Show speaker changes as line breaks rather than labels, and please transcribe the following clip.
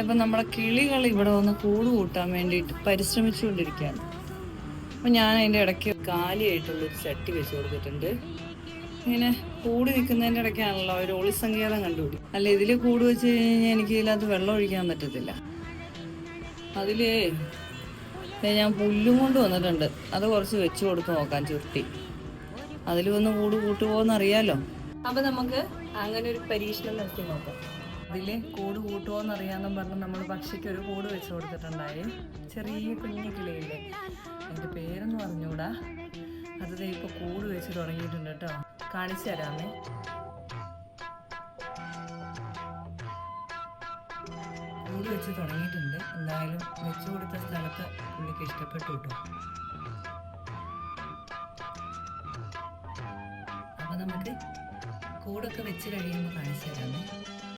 ഇപ്പം നമ്മുടെ കിളികൾ ഇവിടെ വന്ന് കൂട് കൂട്ടാൻ വേണ്ടിയിട്ട് പരിശ്രമിച്ചുകൊണ്ടിരിക്കുകയാണ്. അപ്പം ഞാൻ അതിന്റെ ഇടയ്ക്ക് കാലിയായിട്ടുള്ളൊരു ചട്ടി വെച്ച് കൊടുത്തിട്ടുണ്ട്. ഇങ്ങനെ കൂടി നിൽക്കുന്നതിന്റെ ഇടയ്ക്കാണല്ലോ ഒരു ഒളി ഒളിസങ്കേതം കണ്ടുപിടി. അല്ല ഇതിൽ കൂട് വെച്ച് കഴിഞ്ഞാൽ എനിക്ക് ഇതിനകത്ത് വെള്ളം ഒഴിക്കാൻ പറ്റത്തില്ല. അതിലേ ഞാൻ പുല്ലും കൊണ്ട് വന്നിട്ടുണ്ട്. അത് കുറച്ച് വെച്ച് കൊടുത്ത് നോക്കാൻ ചുരുട്ടി. അതിൽ വന്ന് കൂട് കൂട്ടുപോകുന്ന അറിയാലോ അപ്പൊ നമുക്ക് അങ്ങനെ ഒരു പരീക്ഷണം നടത്തി നോക്കാം. അതിൽ കൂട് കൂട്ടുമോ അറിയാന്നും പറഞ്ഞ് നമ്മൾ പക്ഷിക്ക് ഒരു കൂട് വെച്ച് കൊടുത്തിട്ടുണ്ടായി. ചെറിയ കുഞ്ഞു കിളിയില്ലേ? അതിന്റെ പേരൊന്നും പറഞ്ഞൂടാ അത് ഇപ്പൊ കൂട് വെച്ച് തുടങ്ങിയിട്ടുണ്ട് കേട്ടോ. കാണിച്ചു തരാമേ. കൂട് വെച്ച് തുടങ്ങിയിട്ടുണ്ട്. എന്തായാലും വെച്ചു കൊടുത്ത സ്ഥലത്ത് പുള്ളിക്ക് ഇഷ്ടപ്പെട്ടു കേട്ടോ. അപ്പൊ നമുക്ക് 그 고르크 배치를 위한 거 가르쳐줬네.